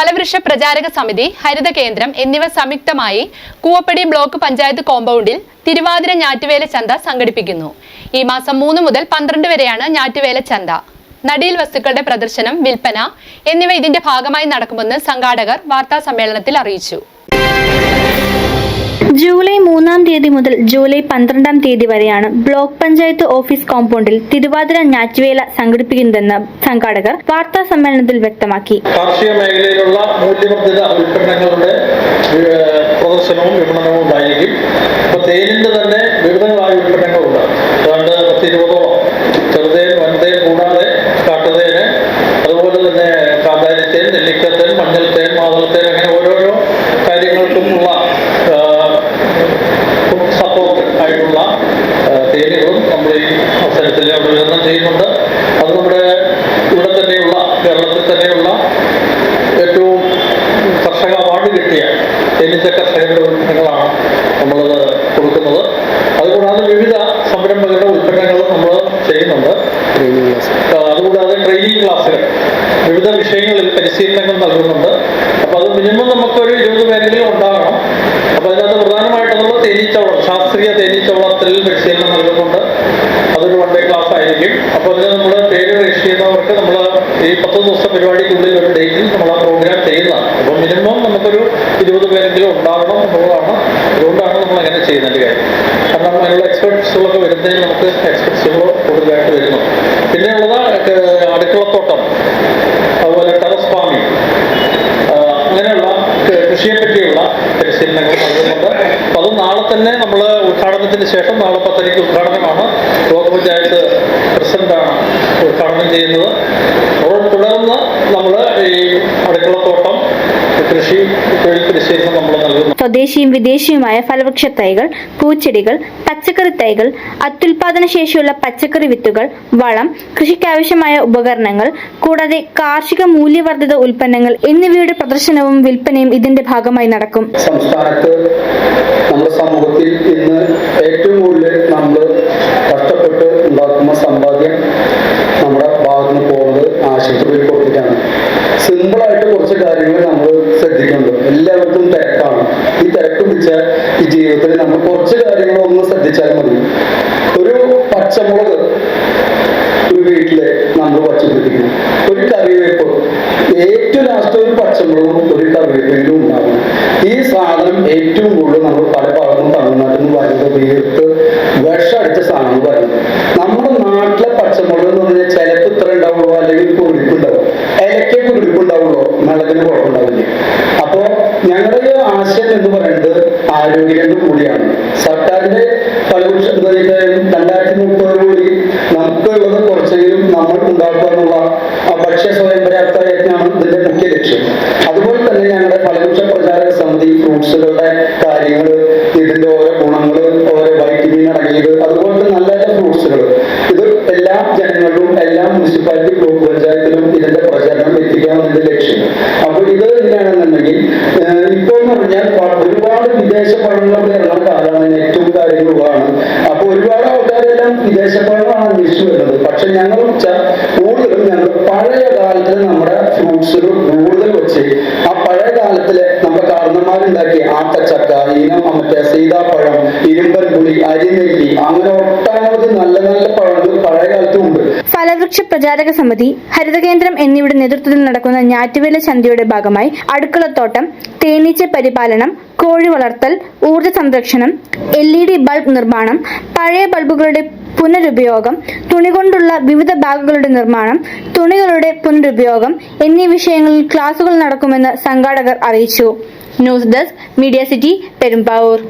ഫലവൃക്ഷ പ്രചാരക സമിതി ഹരിത കേന്ദ്രം എന്നിവ സംയുക്തമായി കൂവപ്പടി ബ്ലോക്ക് പഞ്ചായത്ത് കോമ്പൗണ്ടിൽ തിരുവാതിര ഞാറ്റുവേല ചന്ത സംഘടിപ്പിക്കുന്നു. ഈ മാസം മൂന്ന് മുതൽ പന്ത്രണ്ട് വരെയാണ് ഞാറ്റുവേല ചന്ത. നടീൽ വസ്തുക്കളുടെ പ്രദർശനം വിൽപ്പന എന്നിവ ഇതിന്റെ ഭാഗമായി നടക്കുമെന്ന് സംഘാടകർ വാർത്താ സമ്മേളനത്തിൽ അറിയിച്ചു. ജൂലൈ മൂന്നാം തീയതി മുതൽ ജൂലൈ പന്ത്രണ്ടാം തീയതി വരെയാണ് ബ്ലോക്ക് പഞ്ചായത്ത് ഓഫീസ് കോമ്പൗണ്ടിൽ തിരുവാതിര ഞാറ്റുവേല സംഘടിപ്പിക്കുന്നതെന്ന് സംഘാടകർ വാർത്താ സമ്മേളനത്തിൽ വ്യക്തമാക്കി. കാർഷിക മേഖലയിലുള്ള മൂല്യവർദ്ധിത ഉൽപ്പന്നങ്ങളുടെ പ്രദർശനവും വിപണനവും ഉണ്ടായിരിക്കും. ഇപ്പൊ തേനിന്റെ തന്നെ വിവിധങ്ങളായ ഉൽപ്പന്നങ്ങളുണ്ട്. ഏതാണ്ട് പത്തിരുപതോളം ചെറുതേൻ വൻതേൻ കൂടാതെ കാട്ടുതേന് അതുപോലെ തന്നെ കാന്താരിത്തേൻ നെല്ലിക്കത്തേൻ വിവിധ സംരംഭകരുടെ ഉൽപ്പന്നങ്ങൾ നമ്മൾ ചെയ്യുന്നുണ്ട്. അതുകൂടാതെ ട്രെയിനിങ് ക്ലാസ്സുകൾ വിവിധ വിഷയങ്ങളിൽ പരിശീലനങ്ങൾ നൽകുന്നുണ്ട്. അപ്പൊ അത് മിനിമം നമുക്കൊരു ഇരുപത് പേരെങ്കിലും ഉണ്ടാകണം. അപ്പൊ അതിനകത്ത് പ്രധാനമായിട്ടുള്ള തേനീച്ചവളം ശാസ്ത്രീയ തേനീച്ചവളത്തിൽ പരിശീലനം നൽകുന്നുണ്ട്. അതൊരു വൺ ഡേ ക്ലാസ് ആയിരിക്കും. അപ്പൊ അതിന് നമ്മൾ പേര് രജിസ്റ്റർ ചെയ്യുന്നവർക്ക് നമ്മൾ ഈ പത്ത് ദിവസത്തെ പരിപാടിക്കുള്ളിൽ ഒരു ഡേറ്റിൽ നമ്മൾ ആ പ്രോഗ്രാം ചെയ്യുന്നതാണ്. അപ്പൊ മിനിമം നമുക്കൊരു ഇരുപത് പേരെങ്കിലും ഉണ്ടാവണം എന്നുള്ളതാണ്. അതുകൊണ്ടാണ് നമ്മൾ അങ്ങനെ ചെയ്യുന്നത് കാര്യം കാരണം അതിനുള്ള എക്സ്പെർട്സുകളൊക്കെ വരുന്നതിന് നമുക്ക് എക്സ്പെർട്സുകൾ കൂടുതലായിട്ട് വരുന്നു. പിന്നെ ഉള്ളത് അടുക്കളത്തോട്ടം അതുപോലെ ടെറസ് ഫാമിംഗ് അങ്ങനെയുള്ള കൃഷിയെ പറ്റിയുള്ള പരിശീലനങ്ങൾ നൽകുന്നുണ്ട്. അത് നാളെ തന്നെ നമ്മൾ ഉദ്ഘാടനത്തിന് ശേഷം നാളെ പത്തരയ്ക്ക് ഉദ്ഘാടനമാണ്. ബ്ലോക്ക് പഞ്ചായത്ത് പ്രസിഡന്റാണ് ഉദ്ഘാടനം ചെയ്യുന്നത് അപ്പോൾ തുടർന്ന് നമ്മൾ ഈ അടുക്കളത്തോട്ടം കൃഷി തൊഴിൽ പരിശീലനം നമ്മൾ നൽകുന്നു സ്വദേശിയും വിദേശിയുമായ ഫലവൃക്ഷ തൈകൾ പൂച്ചെടികൾ പച്ചക്കറി തൈകൾ അത്യുൽപാദന ശേഷിയുള്ള പച്ചക്കറി വിത്തുകൾ വളം കൃഷിക്കാവശ്യമായ ഉപകരണങ്ങൾ കൂടാതെ കാർഷിക മൂല്യവർദ്ധിത ഉൽപ്പന്നങ്ങൾ എന്നിവയുടെ പ്രദർശനവും വിൽപ്പനയും ഇതിന്റെ ഭാഗമായി നടക്കും. സംസ്ഥാനത്ത് നമ്മുടെ സമൂഹത്തിൽ ഇന്ന് ഏറ്റവും കൂടുതൽ നമ്മൾ കഷ്ടപ്പെട്ട് ഉണ്ടാക്കുന്ന സമ്പാദ്യം നമ്മുടെ ഭാഗത്ത് പോകുന്നത് ആശുപത്രിയിൽ കൊടുത്തിട്ടാണ്. സിമ്പിളായിട്ട് എല്ലാവർക്കും തിരക്കാണ്. ഈ തിരക്ക് പിടിച്ച ഈ ജീവിതത്തിൽ നമ്മൾ കുറച്ച് കാര്യങ്ങൾ ഒന്ന് ശ്രദ്ധിച്ചാൽ മതി. ഒരു പച്ചമുളക് ഒരു വീട്ടിൽ നമ്മൾ പച്ചപ്പിടിപ്പിക്കണം ഒരു കറിവേപ്പ്. ഏറ്റവും ലാസ്റ്റ് ഒരു പച്ചമുളകും ഒരു കറിവേപ്പിലും ഉണ്ടാകും. ഈ സാധനം ഏറ്റവും കൂടുതൽ നമ്മൾ പല ഭാഗത്തും തമിഴ്നാട്ടിൽ നിന്ന് വരുന്നത് വീർത്ത് വിഷം അടിച്ച സാധനം വരുന്നത് നമ്മുടെ നാട്ടിലെ പച്ചമുളക് എന്ന് പറഞ്ഞാൽ ചിലപ്പോൾ ഇത്ര ഉണ്ടാവുള്ളൂ അല്ലെങ്കിൽ കുടിപ്പുണ്ടാവും ഇലക്കൊക്കെ കുടിപ്പുണ്ടാവുള്ളൂ മുളകിന് കുഴപ്പമുണ്ടാവില്ല അപ്പോ ആശയം എന്ന് പറയുന്നത് ആരോഗ്യരംഗം കൂടിയാണ്. സർക്കാരിന്റെ പലപക്ഷ രണ്ടായിരത്തി മുപ്പത് കൂടി നമുക്കുള്ളത് കുറച്ചെങ്കിലും നമ്മൾ ഉണ്ടാക്കുക എന്നുള്ള ഭക്ഷ്യ സ്വയം പര്യാപ്ത യജ്ഞമാണ് ഇതിന്റെ മുഖ്യ ലക്ഷ്യം. അതുപോലെ തന്നെ ഞങ്ങളുടെ ഫലവൃക്ഷ പ്രചാരക സമിതി ഫ്രൂട്ട്സുകളുടെ കാര്യങ്ങൾ ഇതിന്റെ ഓരോ ഗുണങ്ങൾ ഓരോ വൈറ്റമിൻ അടങ്ങിയത് അതുപോലെ തന്നെ നല്ല ഫ്രൂട്ട്സുകൾ. ഇത് എല്ലാ ജനങ്ങളിലും എല്ലാ മുനിസിപ്പാലിറ്റി ബ്ലോക്ക് പഞ്ചായത്തിലും ഇതിന്റെ പ്രചരണം എത്തിക്കാനാണ് ഇതിന്റെ ലക്ഷ്യം. അപ്പൊ ഇത് എങ്ങനെയാണെന്നുണ്ടെങ്കിൽ ഇപ്പൊ എന്ന് പറഞ്ഞാൽ ഒരുപാട് വിദേശ പഠനങ്ങൾ കേരളം കാലമാണ് ഏറ്റവും കാര്യങ്ങളുമാണ് അപ്പൊ ഒരുപാട് ആൾക്കാരെല്ലാം വിദേശ പഠനമാണ് അന്വേഷിച്ചു വരുന്നത്. പക്ഷെ ഞങ്ങൾ വെച്ച കൂടുതലും ഞങ്ങൾ പഴയ കാലത്തിൽ നമ്മുടെ ഫ്രൂട്ട്സുകൾ കൂടുതൽ വെച്ച് ആ പഴയ കാലത്തിലെ നമ്മുടെ കാരണന്മാരുണ്ടാക്കിയ ആത്തച്ചക്ക ഇനം മറ്റേ സീതാപ്പഴം ഇരുമ്പൻ പുളി അരിനെല്ലി അങ്ങനെ ഒട്ടനവധി നല്ല നല്ല പഴങ്ങൾ ഫലവൃക്ഷ പ്രചാരക സമിതി ഹരിതകേന്ദ്രം എന്നിവയുടെ നേതൃത്വത്തിൽ നടക്കുന്ന ഞാറ്റുവേല ചന്തയുടെ ഭാഗമായി അടുക്കളത്തോട്ടം തേനീച്ച പരിപാലനം കോഴി വളർത്തൽ ഊർജ സംരക്ഷണം എൽ ഇ ഡി ബൾബ് നിർമ്മാണം പഴയ ബൾബുകളുടെ പുനരുപയോഗം തുണി കൊണ്ടുള്ള വിവിധ ബാഗുകളുടെ നിർമ്മാണം തുണികളുടെ പുനരുപയോഗം എന്നീ വിഷയങ്ങളിൽ ക്ലാസുകൾ നടക്കുമെന്ന് സംഘാടകർ അറിയിച്ചു. News desk media city Perumbavoor.